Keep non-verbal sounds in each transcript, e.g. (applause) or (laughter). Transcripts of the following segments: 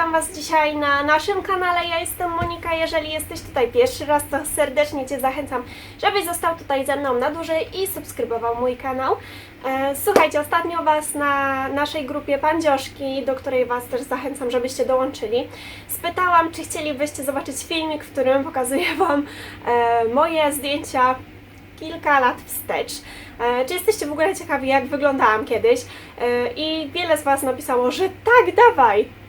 witam Was dzisiaj na naszym kanale. Ja jestem Monika. Jeżeli jesteś tutaj pierwszy raz, to serdecznie Cię zachęcam, żebyś został tutaj ze mną na dłużej i subskrybował mój kanał. E, Słuchajcie, ostatnio Was na naszej grupie Pandzioszki, do której Was też zachęcam, żebyście dołączyli, spytałam, czy chcielibyście zobaczyć filmik, w którym pokazuję (laughs) Wam e, moje zdjęcia kilka lat wstecz. E, Czy jesteście w ogóle ciekawi, jak wyglądałam kiedyś? I wiele z Was napisało, że tak, dawaj!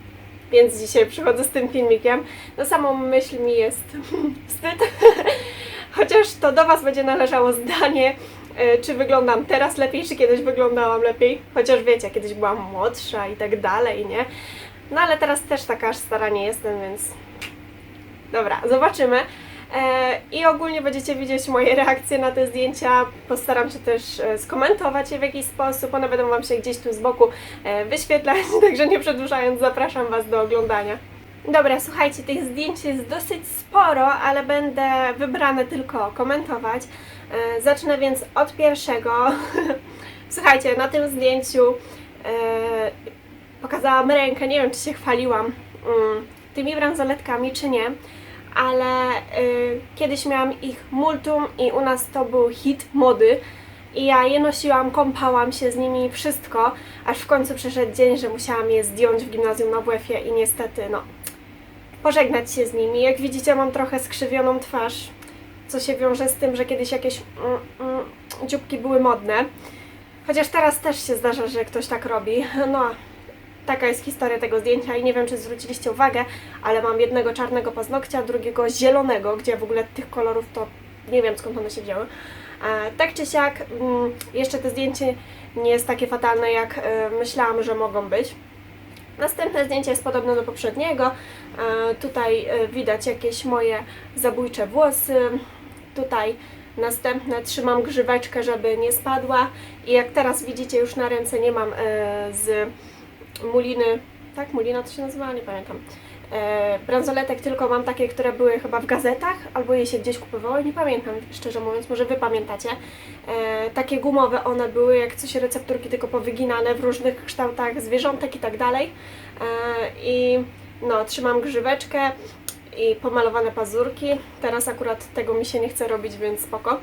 Więc dzisiaj przychodzę z tym filmikiem. Na samą myśl mi jest (laughs) wstyd. Chociaż to do Was będzie należało zdanie, e, czy wyglądam teraz lepiej, czy kiedyś wyglądałam lepiej. Chociaż wiecie, kiedyś byłam młodsza i tak dalej, nie? No ale teraz też taka aż stara nie jestem, więc Dobra, zobaczymy. E, I ogólnie będziecie widzieć moje reakcje na te zdjęcia. Postaram się też e, skomentować je w jakiś sposób. One będą Wam się gdzieś tu z boku e, wyświetlać, (laughs) także nie przedłużając, zapraszam Was do oglądania. Dobra, słuchajcie, tych zdjęć jest dosyć sporo, ale będę wybrane tylko komentować. Zacznę więc od pierwszego. (laughs) Słuchajcie, na tym zdjęciu pokazałam rękę, nie wiem czy się chwaliłam mm, tymi bransoletkami czy nie, ale y, kiedyś miałam ich multum i u nas to był hit mody i ja je nosiłam, kąpałam się z nimi wszystko, aż w końcu przyszedł dzień, że musiałam je zdjąć w gimnazjum na WF-ie i niestety no pożegnać się z nimi. Jak widzicie mam trochę skrzywioną twarz, co się wiąże z tym, że kiedyś jakieś mm, mm, dzióbki były modne. Chociaż teraz też się zdarza, że ktoś tak robi. No, taka jest historia tego zdjęcia i nie wiem, czy zwróciliście uwagę, ale mam jednego czarnego paznokcia, drugiego zielonego, gdzie w ogóle tych kolorów to nie wiem skąd one się wzięły. E, tak czy siak, mm, jeszcze to zdjęcie nie jest takie fatalne, jak e, myślałam, że mogą być. Następne zdjęcie jest podobne do poprzedniego. E, tutaj widać jakieś moje zabójcze włosy. Tutaj następne trzymam grzyweczkę, żeby nie spadła. I jak teraz widzicie, już na ręce nie mam z muliny, tak, mulina to się nazywa, nie pamiętam. E, bransoletek tylko mam takie, które były chyba w gazetach, albo je się gdzieś kupowało, nie pamiętam, szczerze mówiąc, może Wy pamiętacie. E, takie gumowe one były, jak coś recepturki tylko powyginane w różnych kształtach zwierzątek i tak dalej. E, I no, trzymam grzyweczkę i pomalowane pazurki. Teraz akurat tego mi się nie chce robić, więc spoko.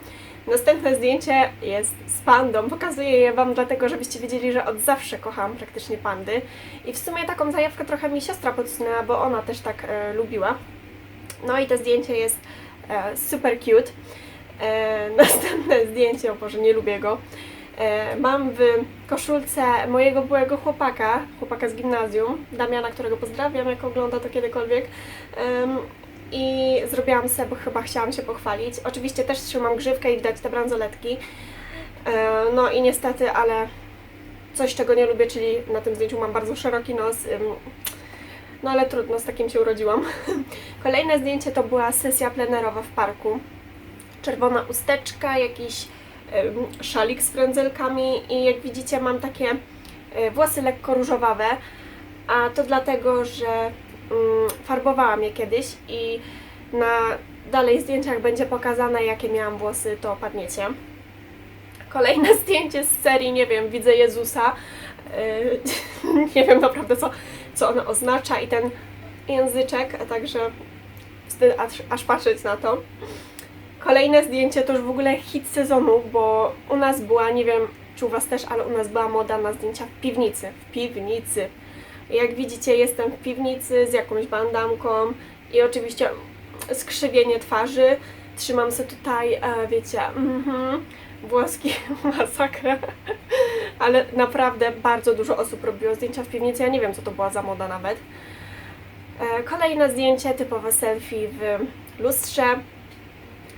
Następne zdjęcie jest z pandą. Pokazuję je Wam dlatego, żebyście wiedzieli, że od zawsze kocham praktycznie pandy. I w sumie taką zajawkę trochę mi siostra podsunęła, bo ona też tak e, lubiła. No i to zdjęcie jest e, super cute. E, (laughs) następne zdjęcie, o Boże, nie lubię go. E, mam w koszulce mojego byłego chłopaka, chłopaka z gimnazjum, Damiana, którego pozdrawiam, jak ogląda to kiedykolwiek. Em, I zrobiłam sobie, bo chyba chciałam się pochwalić. Oczywiście też trzymam grzywkę i widać te bransoletki. E, no i niestety, ale coś, czego nie lubię, czyli na tym zdjęciu mam bardzo szeroki nos. No ale trudno, z takim się urodziłam. (laughs) Kolejne zdjęcie to była sesja plenerowa w parku. Czerwona usteczka, jakiś szalik z frędzelkami i jak widzicie mam takie e, włosy lekko różowawe, a to dlatego, że farbowałam je kiedyś i na dalej zdjęciach będzie pokazane jakie miałam włosy, to padniecie. Kolejne (laughs) zdjęcie z serii, nie wiem, widzę Jezusa. Yy, (laughs) nie wiem naprawdę co, co ono oznacza i ten języczek, a także wstyd aż, aż patrzeć na to. Kolejne zdjęcie to już w ogóle hit sezonu, bo u nas była, nie wiem czy u Was też, ale u nas była moda na zdjęcia w piwnicy. W piwnicy. Jak widzicie, jestem w piwnicy z jakąś bandamką i oczywiście skrzywienie twarzy. Trzymam sobie tutaj, e, wiecie, mhm, włoski, (laughs) masakra. Ale naprawdę bardzo dużo osób robiło zdjęcia w piwnicy. Ja nie wiem, co to była za moda nawet. E, Kolejne zdjęcie, typowe selfie w lustrze.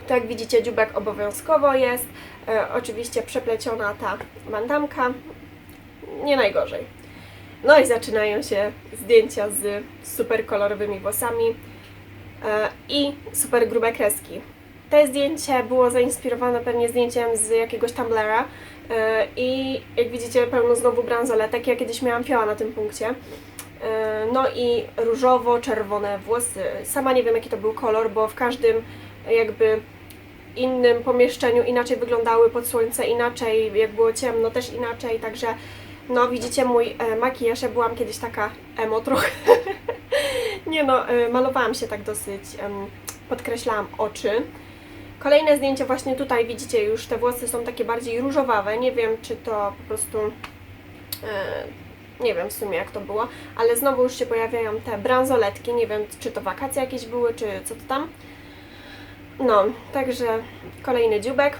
Tu jak widzicie dziubek obowiązkowo jest. E, oczywiście przepleciona ta bandamka. Nie najgorzej. No i zaczynają się zdjęcia z super kolorowymi włosami e, i super grube kreski. To zdjęcie było zainspirowane pewnie zdjęciem z jakiegoś Tumblera e, i jak widzicie pełno znowu bransoletek. Ja kiedyś miałam fioła na tym punkcie. E, No i różowo-czerwone włosy. Sama nie wiem jaki to był kolor, bo w każdym jakby innym pomieszczeniu inaczej wyglądały pod słońce, inaczej, jak było ciemno też inaczej, także no widzicie mój e, makijaż, ja byłam kiedyś taka emo trochę. (laughs) Nie no, y, malowałam się tak dosyć, em, podkreślałam oczy. Kolejne zdjęcie właśnie tutaj widzicie już, te włosy są takie bardziej różowawe. Nie wiem, czy to po prostu... e, nie wiem w sumie jak to było, ale znowu już się pojawiają te bransoletki. Nie wiem, czy to wakacje jakieś były, czy co to tam. No, także kolejny dziubek.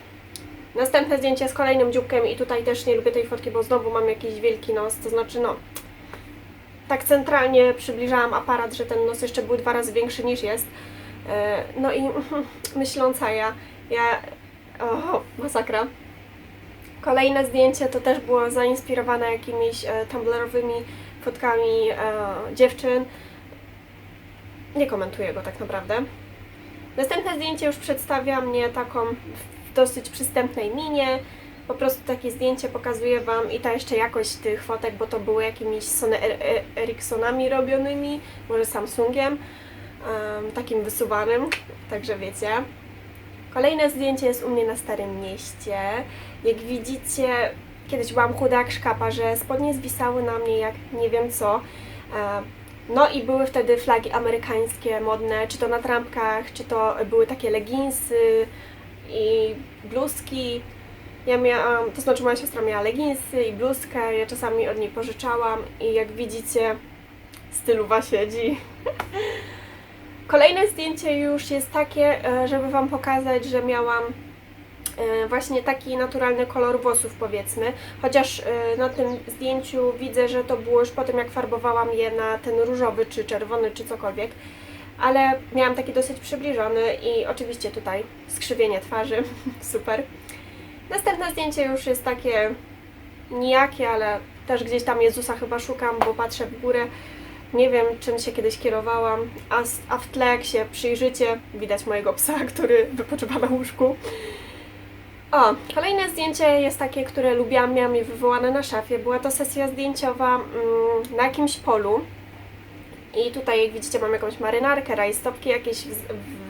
Następne zdjęcie z kolejnym dzióbkiem i tutaj też nie lubię tej fotki, bo znowu mam jakiś wielki nos, to znaczy no tak centralnie przybliżałam aparat, że ten nos jeszcze był dwa razy większy niż jest. E, No i (laughs) myśląca ja, ja, o, masakra. Kolejne zdjęcie to też było zainspirowane jakimiś e, tumblrowymi fotkami e, dziewczyn. Nie komentuję go tak naprawdę. Następne zdjęcie już przedstawia mnie taką dosyć przystępnej minie. Po prostu takie zdjęcie pokazuję Wam i ta jeszcze jakość tych fotek, bo to były jakimiś Sony Er- Ericssonami robionymi, może Samsungiem, em, takim wysuwanym, także wiecie. Kolejne zdjęcie jest u mnie na Starym Mieście. Jak widzicie, kiedyś byłam chuda jak szkapa, że spodnie zwisały na mnie jak nie wiem co. E, No i były wtedy flagi amerykańskie modne, czy to na trampkach, czy to były takie leginsy i bluzki. Ja miałam, to znaczy moja siostra miała leginsy i bluzkę, ja czasami od niej pożyczałam i jak widzicie styluwa siedzi. (laughs) Kolejne zdjęcie już jest takie, e, żeby Wam pokazać, że miałam e, właśnie taki naturalny kolor włosów powiedzmy, chociaż e, na tym zdjęciu widzę, że to było już po tym jak farbowałam je na ten różowy czy czerwony czy cokolwiek, ale miałam taki dosyć przybliżony i oczywiście tutaj skrzywienie twarzy, (laughs) super. Następne zdjęcie już jest takie nijakie, ale też gdzieś tam Jezusa chyba szukam, bo patrzę w górę. Nie wiem, czym się kiedyś kierowałam, a, a w tle, jak się przyjrzycie, widać mojego psa, (laughs) który wypoczywa na łóżku. O, kolejne zdjęcie jest takie, które lubiłam, miałam je wywołane na szafie. Była to sesja zdjęciowa mm, na jakimś polu. I tutaj, jak widzicie, mam jakąś marynarkę, rajstopki jakieś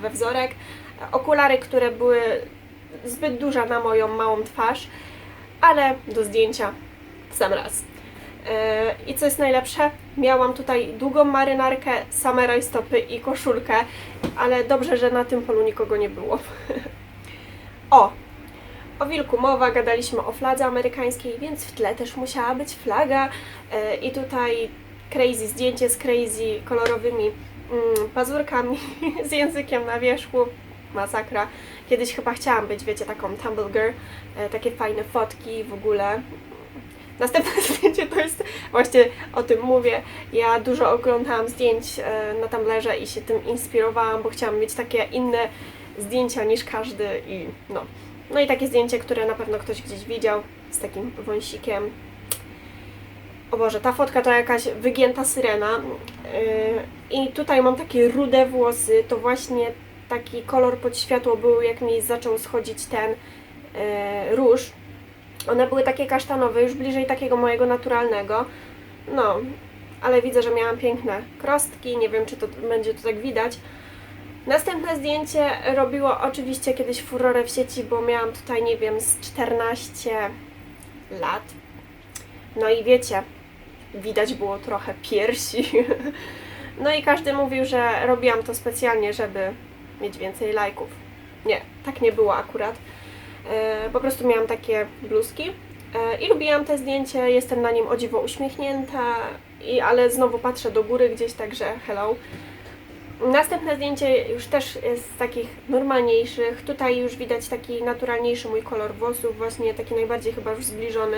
we wzorek, okulary, które były zbyt duże na moją małą twarz, ale do zdjęcia w sam raz. Yy, I co jest najlepsze, miałam tutaj długą marynarkę, same rajstopy i koszulkę, ale dobrze, że na tym polu nikogo nie było. (laughs) o! O wilku mowa, gadaliśmy o fladze amerykańskiej, więc w tle też musiała być flaga. Yy, I tutaj crazy zdjęcie z crazy kolorowymi mm, pazurkami, (laughs) z językiem na wierzchu. Masakra. Kiedyś chyba chciałam być, wiecie, taką Tumble Girl, e, takie fajne fotki w ogóle. Następne (laughs) zdjęcie to jest, właśnie o tym mówię, ja dużo oglądałam zdjęć e, na Tumblerze i się tym inspirowałam, bo chciałam mieć takie inne zdjęcia niż każdy i no. No i takie zdjęcie, które na pewno ktoś gdzieś widział z takim wąsikiem. O Boże, ta fotka to jakaś wygięta syrena. Yy, I tutaj mam takie rude włosy, to właśnie taki kolor pod światło był, jak mi zaczął schodzić ten yy, róż. One były takie kasztanowe, już bliżej takiego mojego naturalnego. No, ale widzę, że miałam piękne krostki, nie wiem, czy to będzie to tak widać. Następne zdjęcie robiło oczywiście kiedyś furorę w sieci, bo miałam tutaj, nie wiem, z 14 lat. No i wiecie, widać było trochę piersi. (laughs) No i każdy mówił, że robiłam to specjalnie, żeby mieć więcej lajków. Nie, tak nie było akurat. E, Po prostu miałam takie bluzki e, i lubiłam te zdjęcie. Jestem na nim o dziwo uśmiechnięta, i, ale znowu patrzę do góry gdzieś, także hello. Następne zdjęcie już też jest z takich normalniejszych. Tutaj już widać taki naturalniejszy mój kolor włosów, właśnie taki najbardziej chyba już zbliżony.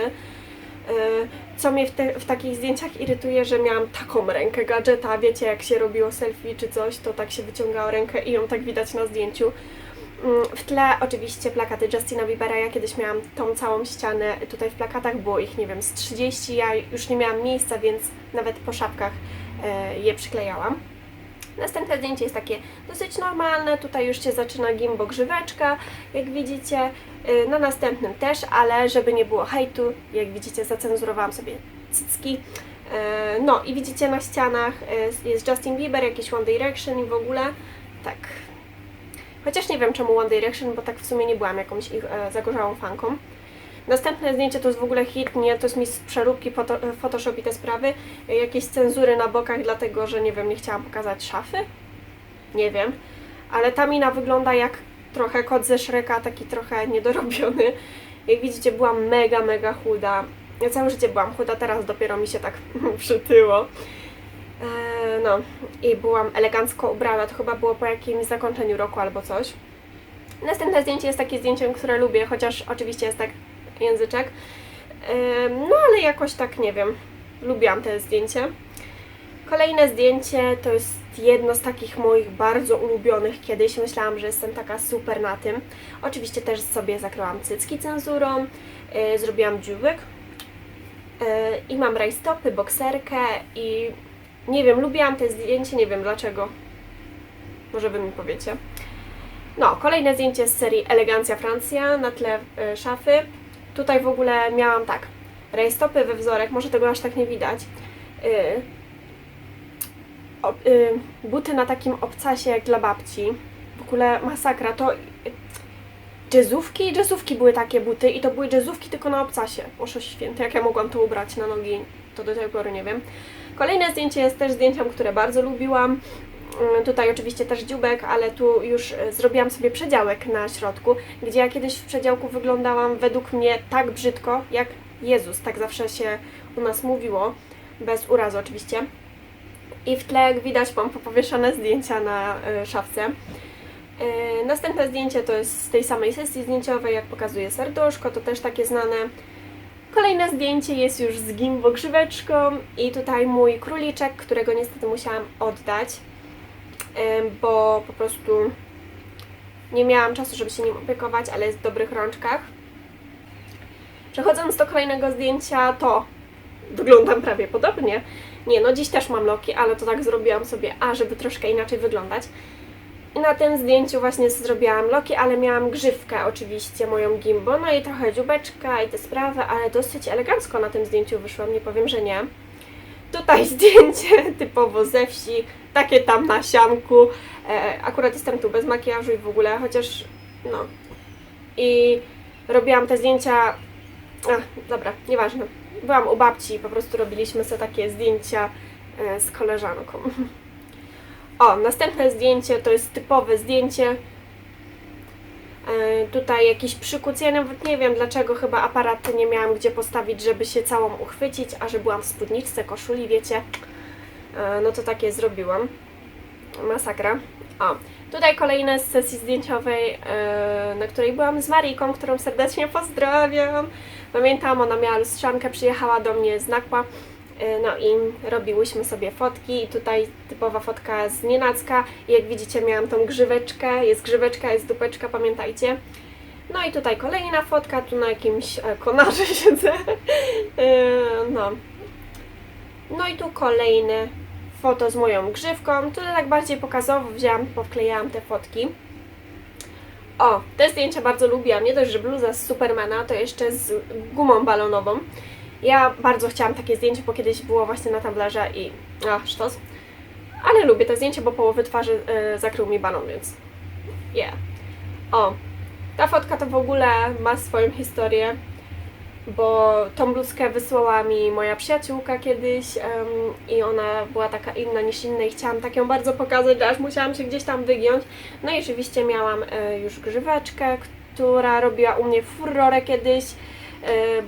Yy, Co mnie w, te, w takich zdjęciach irytuje, że miałam taką rękę gadżeta, wiecie, jak się robiło selfie czy coś, to tak się wyciągało rękę i ją tak widać na zdjęciu. Mm, W tle oczywiście plakaty Justina Biebera, ja kiedyś miałam tą całą ścianę, tutaj w plakatach było ich, nie wiem, z 30, ja już nie miałam miejsca, więc nawet po szapkach e, je przyklejałam. Następne zdjęcie jest takie dosyć normalne, tutaj już się zaczyna gimbo grzyweczka, jak widzicie. Y, Na następnym też, ale żeby nie było hejtu, jak widzicie zacenzurowałam sobie cycki. Y, No i widzicie na ścianach y, jest Justin Bieber, jakieś One Direction i w ogóle tak. Chociaż nie wiem czemu One Direction, bo tak w sumie nie byłam jakąś ich zagorzałą fanką. Następne zdjęcie to jest w ogóle hit, nie, to jest mi z przeróbki foto, Photoshop i te sprawy. Jakieś cenzury na bokach, dlatego że nie wiem, nie chciałam pokazać szafy. Nie wiem. Ale ta mina wygląda jak trochę kot ze Shreka, taki trochę niedorobiony. Jak widzicie, byłam mega, mega chuda. Ja całe życie byłam chuda, teraz dopiero mi się tak (laughs) przytyło. Eee, no, i byłam elegancko ubrana, to chyba było po jakimś zakończeniu roku albo coś. Następne zdjęcie jest takie zdjęciem, które lubię, chociaż oczywiście jest tak języczek. No ale jakoś tak, nie wiem, lubiłam te zdjęcie. Kolejne zdjęcie to jest jedno z takich moich bardzo ulubionych kiedyś. Myślałam, że jestem taka super na tym. Oczywiście też sobie zakryłam cycki cenzurą, yy, zrobiłam dzióbek yy, i mam rajstopy, bokserkę i nie wiem, lubiłam te zdjęcie, nie wiem dlaczego. Może wy mi powiecie. No, kolejne zdjęcie z serii Elegancja Francja na tle yy, szafy. Tutaj w ogóle miałam tak, rajstopy we wzorek, może tego aż tak nie widać. Yy, o, y, buty na takim obcasie jak dla babci. W ogóle masakra. To jazzówki, jazzówki były takie buty i to były jazzówki tylko na obcasie. Boże święty, jak ja mogłam to ubrać na nogi, to do tej pory nie wiem. Kolejne zdjęcie jest też zdjęciem, które bardzo lubiłam. Y, Tutaj oczywiście też dziubek, ale tu już y, zrobiłam sobie przedziałek na środku, gdzie ja kiedyś w przedziałku wyglądałam według mnie tak brzydko, jak Jezus. Tak zawsze się u nas mówiło, bez urazy oczywiście. I w tle, jak widać, mam popowieszane zdjęcia na y, szafce. Y, następne zdjęcie to jest z tej samej sesji zdjęciowej, jak pokazuje serduszko, to też takie znane. Kolejne zdjęcie jest już z gimbo grzyweczką i tutaj mój króliczek, którego niestety musiałam oddać, bo po prostu nie miałam czasu, żeby się nim opiekować, ale jest w dobrych rączkach. Przechodząc do kolejnego zdjęcia, to wyglądam prawie podobnie. Nie, no dziś też mam loki, ale to tak zrobiłam sobie, a żeby troszkę inaczej wyglądać. I na tym zdjęciu właśnie zrobiłam loki, ale miałam grzywkę oczywiście, moją gimbo, no i trochę dziubeczka i te sprawy, ale dosyć elegancko na tym zdjęciu wyszłam, nie powiem, że nie. Tutaj (laughs) zdjęcie typowo ze wsi, takie tam na siamku. E, akurat jestem tu bez makijażu i w ogóle, chociaż no. I robiłam te zdjęcia. Ach, dobra, nieważne. Byłam u babci i po prostu robiliśmy sobie takie zdjęcia e, z koleżanką. (laughs) O, następne zdjęcie to jest typowe zdjęcie. E, tutaj jakiś przykuc. Ja nawet nie wiem dlaczego, chyba aparat nie miałam gdzie postawić, żeby się całą uchwycić, a że byłam w spódniczce, koszuli, wiecie. E, no to takie zrobiłam. Masakra. O, tutaj kolejne z sesji zdjęciowej, e, na której byłam z Marijką, którą serdecznie pozdrawiam. Pamiętam, ona miała lustrzankę, przyjechała do mnie z Nakła. E, No i robiłyśmy sobie fotki i tutaj typowa fotka z nienacka. Jak widzicie miałam tą grzyweczkę, jest grzyweczka, jest dupeczka, pamiętajcie. No i tutaj kolejna fotka, tu na jakimś e, konarze (laughs) siedzę. E, No. No i tu kolejne foto z moją grzywką. Tutaj tak bardziej pokazowo wzięłam, powklejałam te fotki. O, te zdjęcia bardzo lubiłam. Nie dość, że bluza z Supermana, to jeszcze z gumą balonową. Ja bardzo chciałam takie zdjęcie, bo kiedyś było właśnie na tablerze i... A, sztos. Ale lubię to zdjęcie, bo połowy twarzy y, zakrył mi balon, więc... Yeah. O, ta fotka to w ogóle ma swoją historię, bo tą bluzkę wysłała mi moja przyjaciółka kiedyś em, i ona była taka inna niż inne i chciałam tak ją bardzo pokazać, aż musiałam się gdzieś tam wygiąć. No i oczywiście miałam e, już grzyweczkę, która robiła u mnie furorę kiedyś,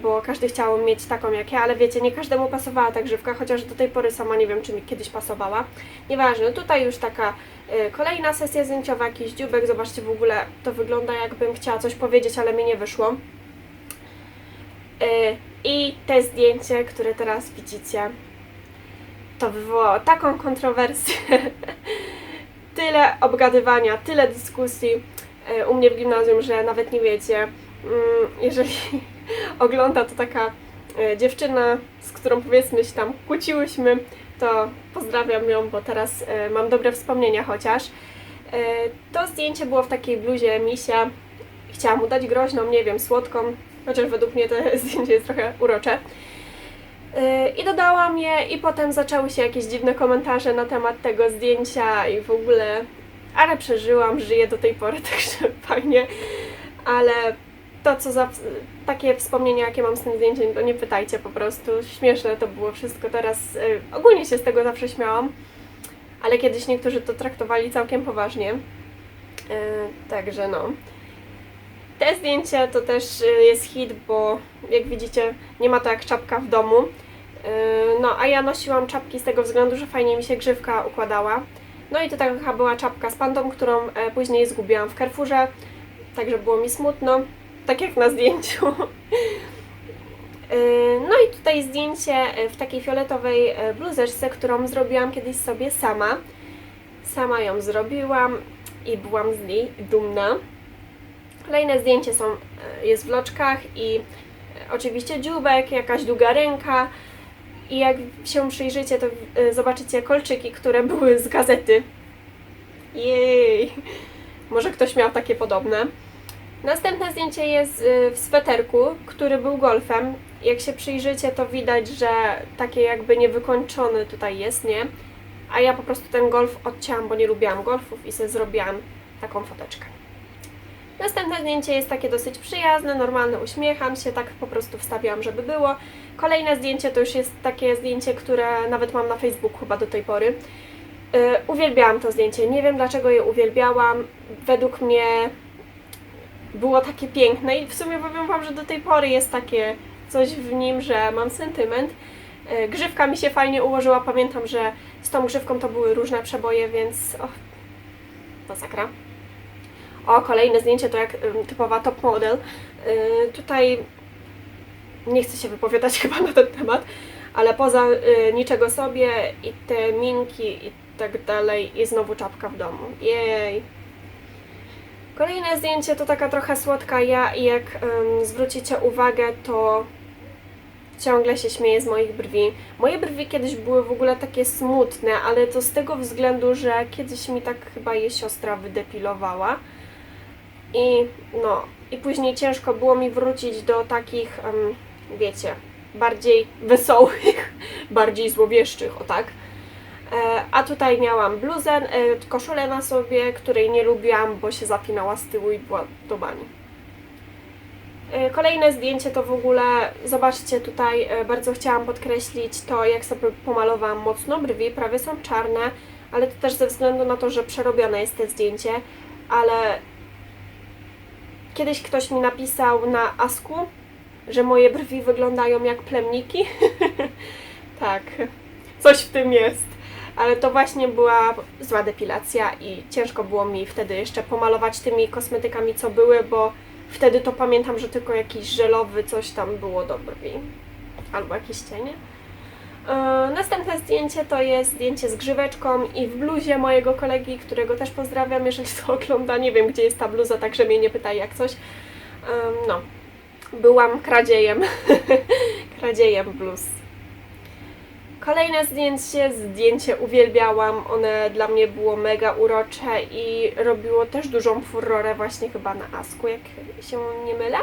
bo każdy chciał mieć taką jak ja, ale wiecie, nie każdemu pasowała ta grzywka, chociaż do tej pory sama nie wiem, czy mi kiedyś pasowała. Nieważne, tutaj już taka e, kolejna sesja zdjęciowa, jakiś dziubek, zobaczcie w ogóle, to wygląda jakbym chciała coś powiedzieć, ale mi nie wyszło. Y, I te zdjęcie, które teraz widzicie, to wywołało taką kontrowersję, (laughs) tyle obgadywania, tyle dyskusji y, u mnie w gimnazjum, że nawet nie wiecie. Mm, Jeżeli ogląda to taka y, dziewczyna, z którą powiedzmy się tam kłóciłyśmy, to pozdrawiam ją, bo teraz y, mam dobre wspomnienia chociaż. Y, To zdjęcie było w takiej bluzie misia. Chciałam mu dać groźną, nie wiem, słodką, chociaż według mnie to (laughs) zdjęcie jest trochę urocze. I dodałam je i potem zaczęły się jakieś dziwne komentarze na temat tego zdjęcia i w ogóle, ale przeżyłam, żyję do tej pory, (laughs) także fajnie, ale to, co za takie wspomnienia, jakie mam z tym zdjęciem, to nie pytajcie po prostu. Śmieszne to było wszystko. Teraz y, ogólnie się z tego zawsze śmiałam, ale kiedyś niektórzy to traktowali całkiem poważnie. Y, także no. Te zdjęcie to też y, jest hit, bo jak widzicie, nie ma to jak czapka w domu. No, a ja nosiłam czapki z tego względu, że fajnie mi się grzywka układała. No i to taka była czapka z pandą, którą e, później zgubiłam w Carrefourze, także było mi smutno, tak jak na zdjęciu. Y, (laughs) No i tutaj zdjęcie e, w takiej fioletowej e, bluzeczce, którą zrobiłam kiedyś sobie sama. Sama ją zrobiłam i byłam z niej dumna. Kolejne zdjęcie są, e, jest w loczkach i e, oczywiście dziubek, jakaś długa ręka i jak się przyjrzycie, to e, zobaczycie kolczyki, które były z gazety. Jej! Może ktoś miał takie podobne. Następne zdjęcie jest y, w sweterku, który był golfem. Jak się przyjrzycie, to widać, że takie jakby niewykończony tutaj jest, nie? A ja po prostu ten golf odcięłam, bo nie lubiłam golfów i sobie zrobiłam taką foteczkę. Następne zdjęcie jest takie dosyć przyjazne, normalne, uśmiecham się, tak po prostu wstawiłam, żeby było. Kolejne zdjęcie to już jest takie zdjęcie, które nawet mam na Facebooku chyba do tej pory. Yy, uwielbiałam to zdjęcie, nie wiem dlaczego je uwielbiałam. Według mnie było takie piękne i w sumie powiem Wam, że do tej pory jest takie coś w nim, że mam sentyment. Yy, Grzywka mi się fajnie ułożyła, pamiętam, że z tą grzywką to były różne przeboje, więc o, masakra. O, kolejne zdjęcie to jak typowa top model. Yy, tutaj nie chcę się wypowiadać (laughs) chyba na ten temat, ale poza y, niczego sobie i te minki i tak dalej i znowu czapka w domu. Jej. Kolejne zdjęcie to taka trochę słodka ja i jak ym, zwrócicie uwagę, to ciągle się śmieję z moich brwi. Moje brwi kiedyś były w ogóle takie smutne, ale to z tego względu, że kiedyś mi tak chyba je siostra wydepilowała. I no, i później ciężko było mi wrócić do takich, em, wiecie, bardziej wesołych, (laughs) bardziej złowieszczych, o tak. E, a tutaj miałam bluzę, e, koszulę na sobie, której nie lubiłam, bo się zapinała z tyłu i była do bani. E, Kolejne zdjęcie to w ogóle, zobaczcie tutaj, bardzo chciałam podkreślić to, jak sobie pomalowałam mocno brwi, prawie są czarne, ale to też ze względu na to, że przerobione jest to zdjęcie, ale kiedyś ktoś mi napisał na Asku, że moje brwi wyglądają jak plemniki. (laughs) tak, coś w tym jest. Ale to właśnie była zła depilacja i ciężko było mi wtedy jeszcze pomalować tymi kosmetykami, co były, bo wtedy to pamiętam, że tylko jakiś żelowy coś tam było do brwi. Albo jakieś cienie. Yy, Następne zdjęcie to jest zdjęcie z grzyweczką i w bluzie mojego kolegi, którego też pozdrawiam, jeżeli to ogląda. Nie wiem, gdzie jest ta bluza, także mnie nie pytaj jak coś. Ym, No, byłam kradziejem. (laughs) kradziejem bluz. Kolejne zdjęcie, zdjęcie uwielbiałam, one dla mnie było mega urocze i robiło też dużą furorę właśnie chyba na Asku, jak się nie mylę.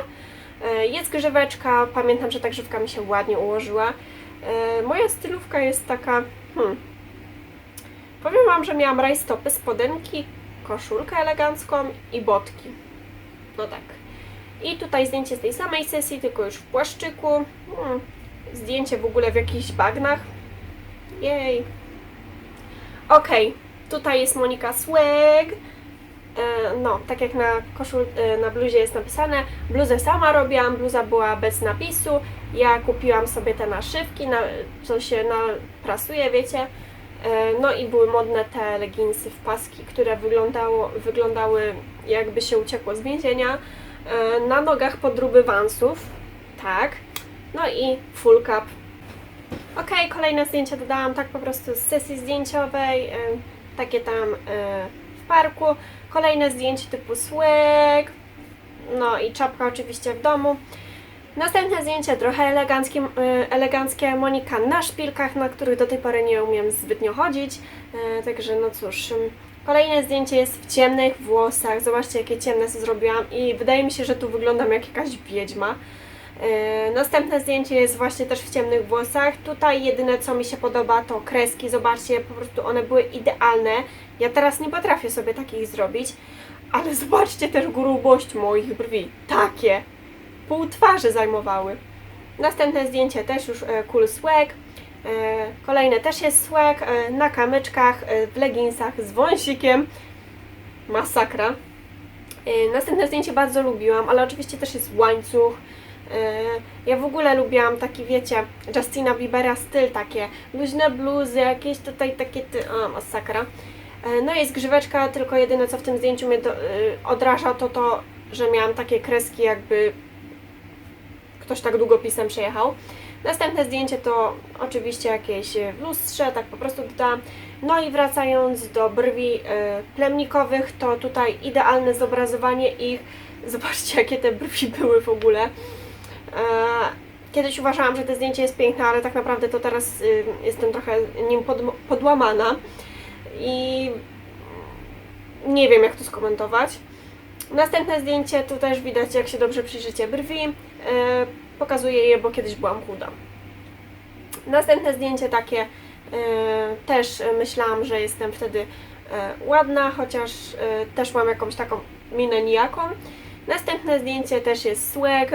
E, Jest grzyweczka, pamiętam, że ta grzywka mi się ładnie ułożyła. E, Moja stylówka jest taka, hmm, powiem Wam, że miałam rajstopy, spodenki, koszulkę elegancką i botki. No tak. I tutaj zdjęcie z tej samej sesji, tylko już w płaszczyku. Hmm, zdjęcie w ogóle w jakichś bagnach. Jej. Okej, tutaj jest Monika Swag. E, No, tak jak na koszul, e, na bluzie jest napisane, bluzę sama robiłam, bluza była bez napisu. Ja kupiłam sobie te naszywki, na, co się naprasuje, wiecie. E, No i były modne te leginsy w paski, które wyglądało, wyglądały jakby się uciekło z więzienia. Na nogach podróby wansów, tak. No i full cap. Ok, kolejne zdjęcie dodałam tak po prostu z sesji zdjęciowej, e, takie tam e, w parku. Kolejne zdjęcie typu swag, no i czapka oczywiście w domu. Następne zdjęcie trochę eleganckie, e, eleganckie Monika na szpilkach, na których do tej pory nie umiem zbytnio chodzić. Także no cóż. Kolejne zdjęcie jest w ciemnych włosach. Zobaczcie jakie ciemne sobie zrobiłam i wydaje mi się, że tu wyglądam jak jakaś wiedźma. E, Następne zdjęcie jest właśnie też w ciemnych włosach. Tutaj jedyne co mi się podoba to kreski. Zobaczcie, po prostu one były idealne. Ja teraz nie potrafię sobie takich zrobić, ale (laughs) zobaczcie też grubość moich brwi. Takie. pół twarzy zajmowały. Następne zdjęcie też już e, cool swag. E, Kolejne też jest swag na kamyczkach, w leginsach z wąsikiem. Masakra. Następne zdjęcie bardzo lubiłam, ale oczywiście też jest łańcuch. E, Ja w ogóle lubiłam taki, wiecie, Justina Biebera styl, takie luźne bluzy, jakieś tutaj takie, ty... o, masakra. E, No jest grzyweczka, tylko jedyne co w tym zdjęciu mnie do, y, odraża to to, że miałam takie kreski jakby ktoś tak długopisem przejechał. Następne zdjęcie to oczywiście jakieś w lustrze, tak po prostu dodałam. No i wracając do brwi plemnikowych, to tutaj idealne zobrazowanie ich. Zobaczcie (laughs) jakie te brwi były w ogóle. E, Kiedyś uważałam, że to zdjęcie jest piękne, ale tak naprawdę to teraz y, jestem trochę nim pod, podłamana i nie wiem jak to skomentować. Następne zdjęcie, tu też widać jak się dobrze przyjrzycie brwi. E, pokazuję je, bo kiedyś byłam chuda. Następne zdjęcie takie, e, też myślałam, że jestem wtedy ładna, chociaż też mam jakąś taką minę nijaką. Następne zdjęcie też jest e,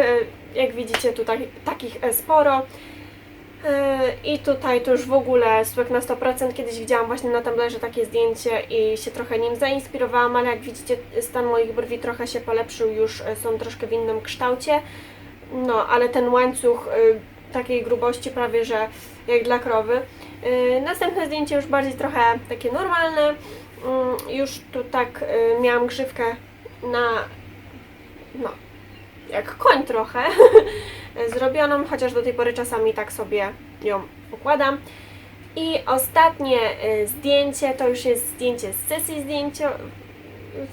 jak widzicie tutaj takich e, sporo. E, I tutaj to już w ogóle swag na 100%. Kiedyś widziałam właśnie na Tumblrze takie zdjęcie i się trochę nim zainspirowałam, ale jak widzicie stan moich brwi trochę się polepszył, już e, są troszkę w innym kształcie. No, ale ten łańcuch takiej grubości prawie, że jak dla krowy. Następne zdjęcie już bardziej trochę takie normalne. Y, już tu tak miałam grzywkę na no, jak koń trochę (laughs) zrobioną, chociaż do tej pory czasami tak sobie ją układam. I ostatnie y, zdjęcie to już jest zdjęcie z sesji zdjęciowej.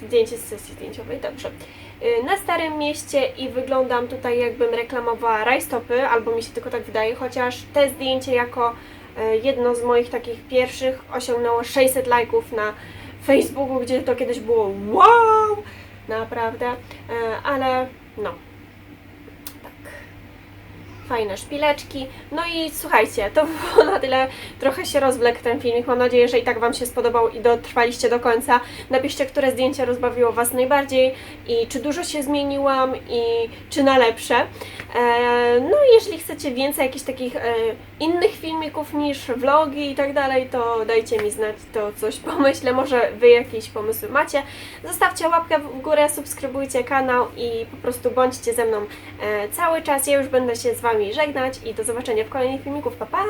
Zdjęcie z sesji zdjęciowej, dobrze. Y, Na Starym Mieście i wyglądam tutaj jakbym reklamowała rajstopy, albo mi się tylko tak wydaje, chociaż te zdjęcie jako y, jedno z moich takich pierwszych osiągnęło 600 lajków na Facebooku, gdzie to kiedyś było wow, naprawdę, ale no, tak fajne szpileczki. No i słuchajcie, to było na tyle. Trochę się rozwlekł ten filmik. Mam nadzieję, że i tak Wam się spodobał i dotrwaliście do końca. Napiszcie, które zdjęcie rozbawiło Was najbardziej i czy dużo się zmieniłam i czy na lepsze. E, no i jeżeli chcecie więcej jakichś takich e, innych filmików niż vlogi i tak dalej, to dajcie mi znać, to coś pomyślę. Może Wy jakieś pomysły macie. Zostawcie łapkę w górę, subskrybujcie kanał i po prostu bądźcie ze mną e, cały czas. Ja już będę się z Wami żegnać i do zobaczenia w kolejnych filmików. Pa, pa!